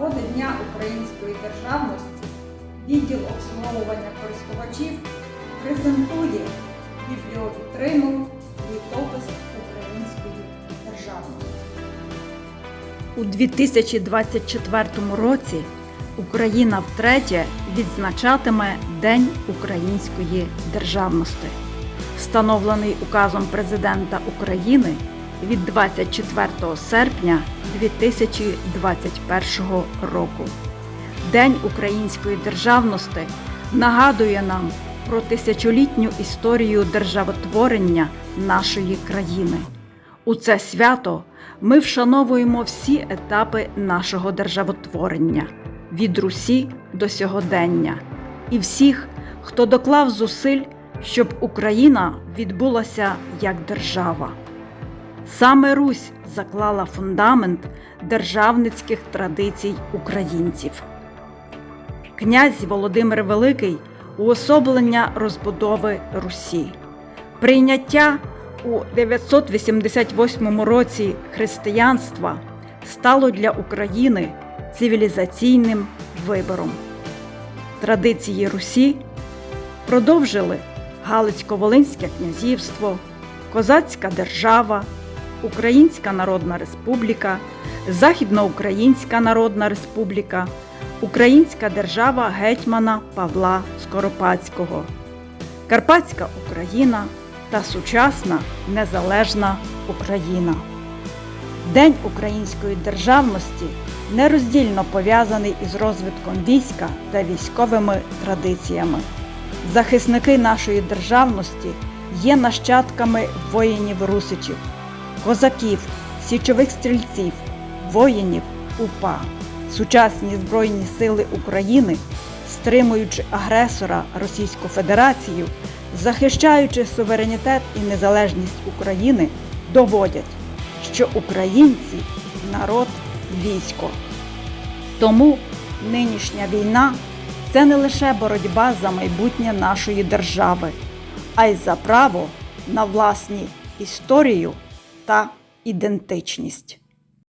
нагоди Дня української державності відділ обслуговування користувачів презентує бібліовідтриму літопис української державності. У 2024 році Україна втретє відзначатиме День української державності, встановлений указом президента України від 24 серпня 2021 року. День української державності нагадує нам про тисячолітню історію державотворення нашої країни. У це свято ми вшановуємо всі етапи нашого державотворення від Русі до сьогодення і всіх, хто доклав зусиль, щоб Україна відбулася як держава. Саме Русь заклала фундамент державницьких традицій українців. Князь Володимир Великий уособлення розбудови Русі. Прийняття у 988 році християнства стало для України цивілізаційним вибором. Традиції Русі продовжили Галицько-Волинське князівство, Козацька держава, Українська Народна Республіка, Західноукраїнська Народна Республіка, Українська держава гетьмана Павла Скоропадського, Карпатська Україна та сучасна незалежна Україна. День української державності нероздільно пов'язаний із розвитком війська та військовими традиціями. Захисники нашої державності є нащадками воїнів-русичів, козаків, січових стрільців, воїнів УПА. Сучасні Збройні сили України, стримуючи агресора Російську Федерацію, захищаючи суверенітет і незалежність України, доводять, що українці народ військо. Тому нинішня війна це не лише боротьба за майбутнє нашої держави, а й за право на власні історію та ідентичність.